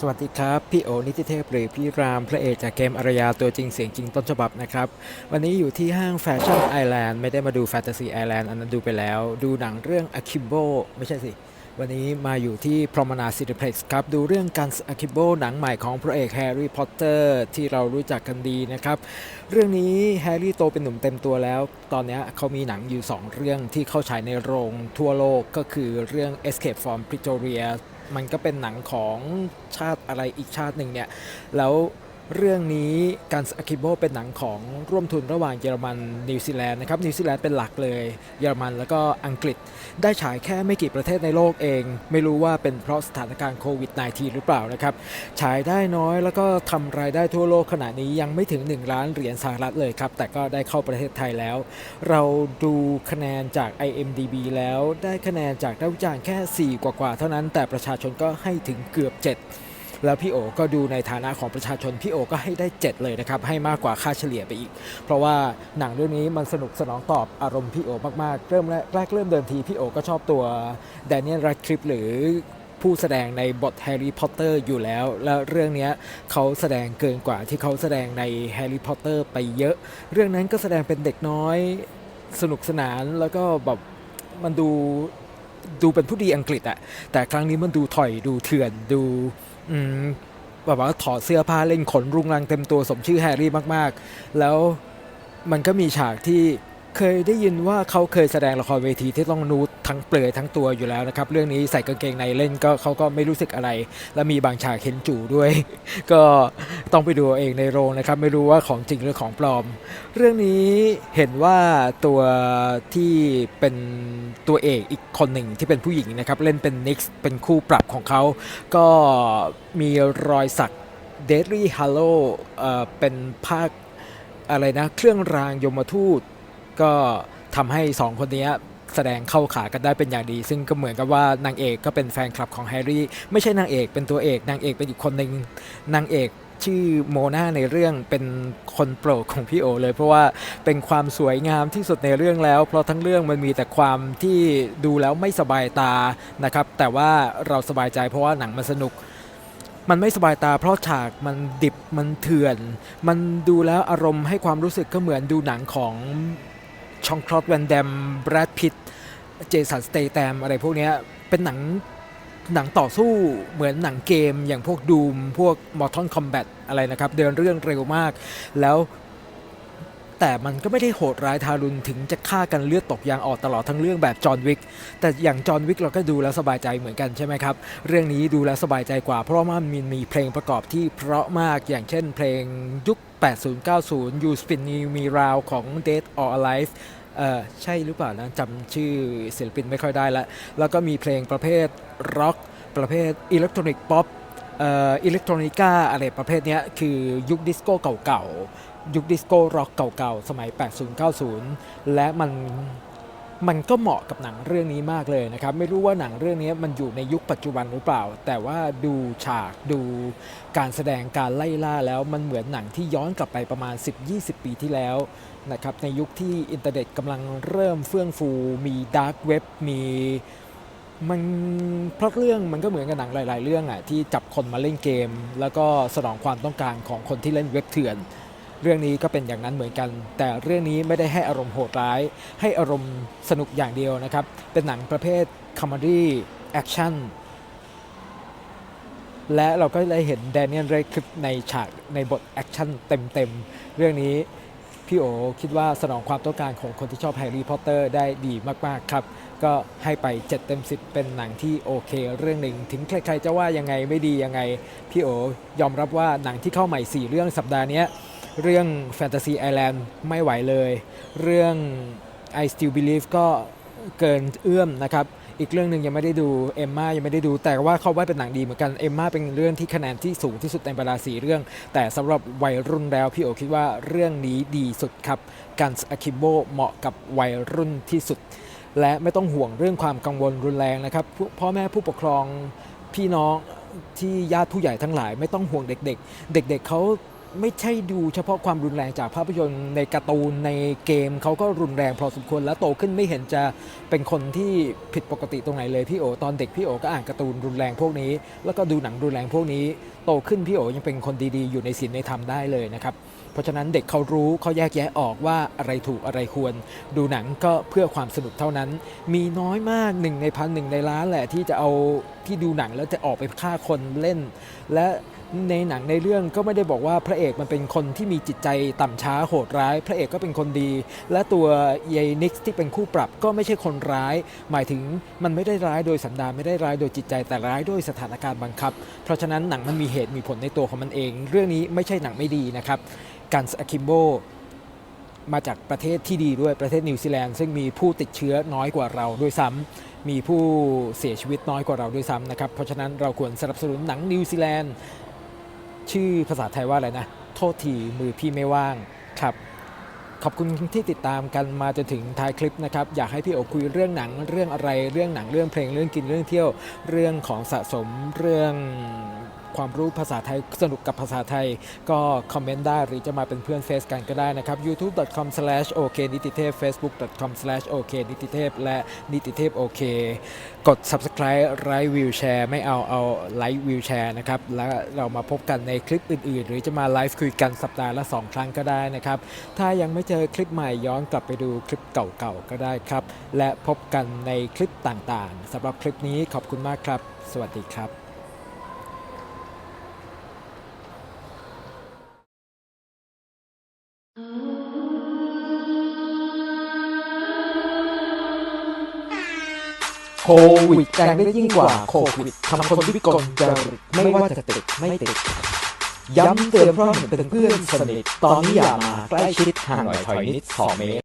สวัสดีครับ พี่โอนิติเทพหรือพี่รามพระเอกจากเกมอารยาตัวจริงเสียงจริงต้นฉบับนะครับ วันนี้อยู่ที่ห้างแฟชั่นไอแลนด์ไม่ได้มาดูแฟนตาซีไอแลนด์อันนั้นดูไปแล้ว ดูหนังเรื่อง Akimbo ไม่ใช่สิ วันนี้มาอยู่ที่ Promenade Cineplex ครับ ดูเรื่องการ Akimbo หนังใหม่ของพระเอกแฮร์รี่พอตเตอร์ที่เรารู้จักกันดีนะครับ เรื่องนี้แฮร์รี่โตเป็นหนุ่มเต็มตัวแล้ว ตอนนี้เขามีหนังอยู่ 2 เรื่องที่เข้าฉายในโรงทั่วโลกก็คือเรื่อง Escape from Pretoria มันก็เป็นหนังของชาติอะไรอีกชาติหนึ่งเนี่ยแล้ว เรื่องนี้การอาคิโบเป็นหนังของร่วมทุนระหว่างเยอรมันนิวซีแลนด์นะครับนิวซีแลนด์เป็นหลักเลย เยอรมันแล้วก็อังกฤษ ได้ฉายแค่ไม่กี่ประเทศในโลกเอง ไม่รู้ว่าเป็นเพราะสถานการณ์โควิด -19 หรือเปล่านะครับ ฉายได้น้อยแล้วก็ทำรายได้ทั่วโลกขณะนี้ยังไม่ถึง 1 ล้านเหรียญสหรัฐเลยครับ แต่ก็ได้เข้าประเทศไทยแล้ว เราดูคะแนนจาก IMDB แล้วได้คะแนนจากนักวิจารณ์แค่ 4 กว่าๆเท่านั้น แต่ประชาชนก็ให้ถึงเกือบ 7 แล้วพี่โอก็ดูในฐานะของประชาชนพี่โอก็ให้ได้ 7 เลยนะครับ ให้มากกว่าค่าเฉลี่ยไปอีก เพราะว่าหนังเรื่องนี้มันสนุกสนองตอบอารมณ์พี่โอมากๆ เริ่มแรกเริ่มเดิมทีพี่โอก็ชอบตัวแดเนียล r รดคลิปหรือผู้แสดงในบทแฮร์รี่พอตเตอร์อยู่แล้ว แล้วเรื่องนี้เขาแสดงเกินกว่าที่เขาแสดงในแฮร์รี่พอตเตอร์ไปเยอะ เรื่องนั้นก็แสดงเป็นเด็กน้อยสนุกสนานแล้วก็แบบมันดู ดูเป็นผู้ดีอังกฤษอะแต่ครั้งนี้มันดูถอยดูเถื่อนดูอืมแบบว่าถอดเสื้อผ้าเล่นขนรุงรังเต็มตัวสมชื่อแฮร์รี่มาก ๆ แล้วมันก็มีฉากที่ เคยได้ยินว่าเขาเคยแสดงละครเวทีที่ต้องนูดทั้งเปลือยทั้งตัวอยู่แล้วนะครับ เรื่องนี้ใส่กางเกงในเล่นก็เขาก็ไม่รู้สึกอะไร และมีบางฉากเห็นจู่ด้วย ก็ต้องไปดูเองในโรงนะครับ ไม่รู้ว่าของจริงหรือของปลอม เรื่องนี้เห็นว่าตัวที่เป็นตัวเอกอีกคนหนึ่งที่เป็นผู้หญิงนะครับ เล่นเป็นนิกส์เป็นคู่ปรับของเขา ก็มีรอยสัก Deadly Hallow เอ่อเป็นภาคอะไรนะ เครื่องรางยมทูต ก็ทำให้สองคนนี้แสดงเข้าขากันได้เป็นอย่างดี ซึ่งก็เหมือนกับว่านางเอกก็เป็นแฟนคลับของแฮร์รี่ ไม่ใช่นางเอกเป็นตัวเอก นางเอกเป็นอีกคนหนึ่งนางเอกชื่อโมนาในเรื่องเป็นคนโปรดของพี่โอเลย เพราะว่าเป็นความสวยงามที่สุดในเรื่องแล้ว เพราะทั้งเรื่องมันมีแต่ความที่ดูแล้วไม่สบายตานะครับ แต่ว่าเราสบายใจเพราะว่าหนังมันสนุก มันไม่สบายตา เพราะฉากมันดิบมันเถื่อน มันดูแล้วอารมณ์ให้ความรู้สึกก็เหมือนดูหนังของ ชองคลอดแวนแดมแบรดพิตเจสันสเตแตมอะไรพวกนี้เป็นหนังหนังต่อสู้เหมือนหนังเกมอย่างพวกดูมพวก Mortal Kombat อะไรนะครับ เดินเรื่องเร็วมาก แล้วแต่มันก็ไม่ได้โหดร้ายทารุณถึงจะฆ่ากันเลือดตกยางออกตลอดทั้งเรื่องแบบจอห์นวิกแต่อย่างจอห์นวิกเราก็ดูแล้วสบายใจเหมือนกันใช่ไหมครับ เรื่องนี้ดูแล้วสบายใจกว่าเพราะว่ามันมีมีเพลงประกอบที่เพราะมากอย่างเช่นเพลงยุค 80-90 You Spin Me Round ของ Dead or Alive เออใช่หรือเปล่านะจำชื่อศิลปินไม่ค่อยได้ละ แล้วก็มีเพลงประเภทร็อกประเภทอิเล็กทรอนิกส์ป๊อปเอ่ออิเล็กทรอนิก้าอะไรประเภทเนี้ยคือยุคดิสโก้เก่าๆ ยุคดิสโก้ร็อกเก่าๆ สมัย 80-90 และมัน มันก็เหมาะกับหนังเรื่องนี้มากเลยนะครับ ไม่รู้ว่าหนังเรื่องนี้มันอยู่ในยุคปัจจุบันหรือเปล่า แต่ว่าดูฉากดูการแสดงการไล่ล่าแล้วมันเหมือนหนังที่ย้อนกลับไปประมาณ 10-20 ปีที่แล้วนะครับในยุคที่อินเทอร์เน็ตกำลังเริ่มเฟื่องฟู มีดาร์กเว็บมีมันเพราะเรื่องมันก็เหมือนกับหนังหลาย ๆ เรื่องอะที่จับคนมาเล่นเกม แล้วก็สนองความต้องการของคนที่เล่นเว็บเถื่อน เรื่องนี้ก็เป็นอย่างนั้นเหมือนกัน แต่เรื่องนี้ไม่ได้ให้อารมณ์โหดร้าย ให้อารมณ์สนุกอย่างเดียวนะครับ เป็นหนังประเภทคอมเมดี้แอคชั่นและเราก็ได้เห็นแดเนียลเรย์คลิปในฉากในบทแอคชั่นเต็มๆ เรื่องนี้พี่โอคิดว่าสนองความต้องการของคนที่ชอบแฮร์รี่พอตเตอร์ได้ดีมากๆครับ ก็ให้ไป 7 เต็ม 10 เป็นหนังที่โอเค เรื่องหนึ่งถึงใครๆจะว่ายังไงไม่ดียังไง พี่โอยอมรับว่าหนังที่เข้าใหม่ 4 เรื่องสัปดาห์นี้ เรื่อง Fantasy Island ไม่ไหวเลย เรื่อง I Still Believe ก็เกินเอื้อมนะครับ อีกเรื่องหนึ่งยังไม่ได้ดูเอมมายังไม่ได้ดู แต่ว่าเขาว่าเป็นหนังดีเหมือนกันเอมมาเป็นเรื่องที่คะแนนที่สูงที่สุดในบรรดาสีเรื่อง แต่สำหรับวัยรุ่นแล้วพี่โอคิดว่าเรื่องนี้ดีสุดครับกันส์อาคิโบเหมาะกับวัยรุ่นที่สุด และไม่ต้องห่วงเรื่องความกังวลรุนแรงนะครับพ่อแม่ผู้ปกครองพี่น้องที่ญาติผู้ใหญ่ทั้งหลายไม่ต้องห่วงเด็ก ๆ เด็ก ๆเขา ไม่ใช่ดูเฉพาะความรุนแรงจากภาพยนตร์ในการ์ตูนในเกมเขาก็รุนแรงพอสมควรแล้วโตขึ้นไม่เห็นจะเป็นคนที่ผิดปกติตรงไหนเลยพี่โอตอนเด็กพี่โอก็อ่านการ์ตูนรุนแรงพวกนี้ แล้วก็ดูหนังรุนแรงพวกนี้ โตขึ้นพี่โอยังเป็นคนดีๆ อยู่ในศีลในธรรมได้เลยนะครับเพราะฉะนั้นเด็กเขารู้เขาแยกแยะออกว่าอะไรถูกอะไรควร ดูหนังก็เพื่อความสนุกเท่านั้น มีน้อยมากหนึ่งในพันหนึ่งในล้านแหละที่จะเอาที่ดูหนังแล้วจะออกไปฆ่าคนเล่น และ ในหนังในเรื่องก็ไม่ได้บอกว่าพระเอกมันเป็นคนที่มีจิตใจต่ำช้าโหดร้าย พระเอกก็เป็นคนดี และตัวเยนิกซ์ที่เป็นคู่ปรับก็ไม่ใช่คนร้าย หมายถึงมันไม่ได้ร้ายโดยสันดานไม่ได้ร้ายโดยจิตใจแต่ร้ายด้วยสถานการณ์บังคับ เพราะฉะนั้นหนังมันมีเหตุมีผลในตัวของมันเอง เรื่องนี้ไม่ใช่หนังไม่ดีนะครับการสอคิมโบมาจากประเทศที่ดีด้วยประเทศนิวซีแลนด์ซึ่งมีผู้ติดเชื้อน้อยกว่าเราด้วยซ้ำมีผู้เสียชีวิตน้อยกว่าเราด้วยซ้ำนะครับเพราะฉะนั้นเราควรสนับสนุนหนังนิวซีแลนด์ ชื่อภาษาไทยว่าอะไรนะ โทษทีมือพี่ไม่ว่างครับขอบคุณที่ติดตามกันมาจนถึงท้ายคลิปนะครับ อยากให้พี่โอคุยเรื่องหนังเรื่องอะไรเรื่องหนังเรื่องเพลงเรื่องกินเรื่องเที่ยว เรื่องของสะสมเรื่อง ความรู้ภาษาไทยสนุกกับภาษาไทย ก็คอมเมนต์ได้หรือจะมาเป็นเพื่อนเฟซกันก็ได้นะครับ youtube.com/ok นิติเทพ facebook.com/ok นิติเทพและนิติเทพโอเคกด subscribe ไลค์วิวแชร์ไม่เอาเอาไลค์วิวแชร์นะครับ แล้วเรามาพบกันในคลิปอื่น ๆ หรือจะมาไลฟ์คุยกันสัปดาห์ละ 2 ครั้งก็ได้นะครับ ถ้ายังไม่เจอคลิปใหม่ย้อนกลับไปดูคลิปเก่าๆ ก็ได้ครับ และพบกันในคลิปต่างๆสำหรับคลิปนี้ขอบคุณมากครับ สวัสดีครับ โควิดแรงได้ยิ่งกว่าโควิดทำคนวิกลจริตไม่ว่าจะติดไม่ติด ย้ำเตือนเพราะเห็นเป็นเพื่อนสนิท ตอนนี้อย่ามาใกล้ชิดห่างหน่อยถอยนิดสองเมตร